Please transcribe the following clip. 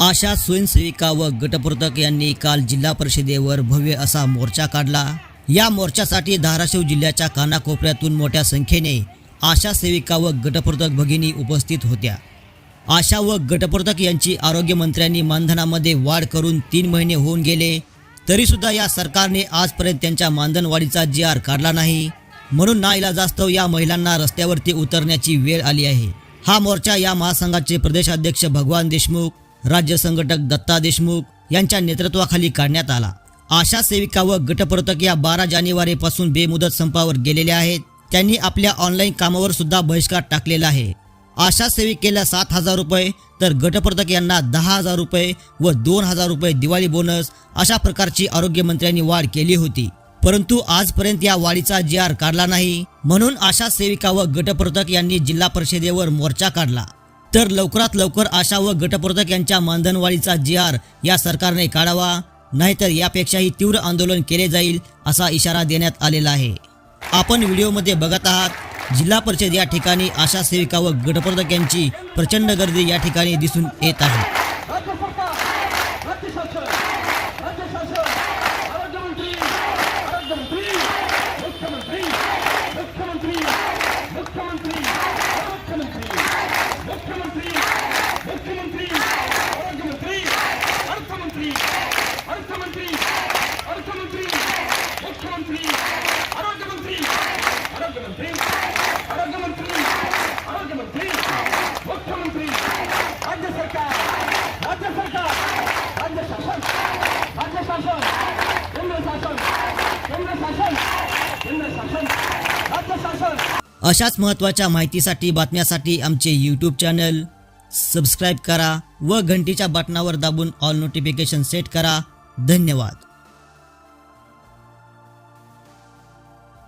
आशा स्वयंसेविका व गटप्रवर्तक यांनी काल जिल्हा परिषदेवर भव्य असा मोर्चा काढला. या मोर्चासाठी धाराशिव जिल्ह्याच्या कानाकोपऱ्यातून मोठ्या संख्येने आशा सेविका व गटप्रवर्तक भगिनी उपस्थित होत्या. आशा व गटप्रवर्तक यांची आरोग्यमंत्र्यांनी मानधनामध्ये वाढ करून तीन महिने होऊन गेले तरीसुद्धा या सरकारने आजपर्यंत त्यांच्या मानधनवाढीचा जी आर काढला नाही. म्हणून नाईलाजास्तव या महिलांना रस्त्यावरती उतरण्याची वेळ आली आहे. हा मोर्चा या महासंघाचे प्रदेशाध्यक्ष भगवान देशमुख राज्य संघटक दत्ता देशमुख यांच्या नेतृत्वाखाली काढण्यात आला. आशा सेविका व गटप्रवर्तक या बारा जानेवारीपासून बेमुदत संपावर गेलेल्या आहेत. त्यांनी आपल्या ऑनलाईन कामावर सुद्धा बहिष्कार टाकलेला आहे. आशा सेविकेला सात हजार रुपये तर गटप्रवर्तक यांना दहा हजार रुपये व दोन हजार रुपये दिवाळी बोनस अशा प्रकारची आरोग्यमंत्र्यांनी वाढ केली होती. परंतु आजपर्यंत या वाढीचा जी आर काढला नाही. म्हणून आशा सेविका व गटप्रवर्तक यांनी जिल्हा परिषदेवर मोर्चा काढला. तर लवकरात लवकर आशा व गटप्रवर्तक यांच्या मानधनवाढीचा जी आर या सरकारने काढावा नाहीतर यापेक्षाही तीव्र आंदोलन केले जाईल असा इशारा देण्यात आलेला आहे. आपण व्हिडिओमध्ये बघत आहात जिल्हा परिषद या ठिकाणी आशा सेविका व गटप्रवर्तक यांची प्रचंड गर्दी या ठिकाणी दिसून येत आहे राज्य सरकार राज्य शासन राज्य शासन आरोग्यमंत्री आरोग्यमंत्री मुख्यमंत्री मुख्यमंत्री मुख्यमंत्री मुख्यमंत्री मुख्यमंत्री मुख्यमंत्री आरोग्यमंत्री अर्थमंत्री अर्थमंत्री अर्थमंत्री मुख्यमंत्री आरोग्यमंत्री. आरोग्यमंत्री. आरोग्यमंत्री. आरोग्यमंत्री. मुख्यमंत्री. राज्य सरकार. राज्य सरकार. राज्य शासन. राज्य शासन. केंद्र शासन. केंद्र शासन. केंद्र शासन. राज्य शासन. अशाच महत्त्वाच्या माहितीसाठी बातम्यासाठी आमचे यूट्यूब चॅनल सबस्क्राईब करा व घंटीच्या बटनावर दाबून ऑल नोटिफिकेशन सेट करा. धन्यवाद.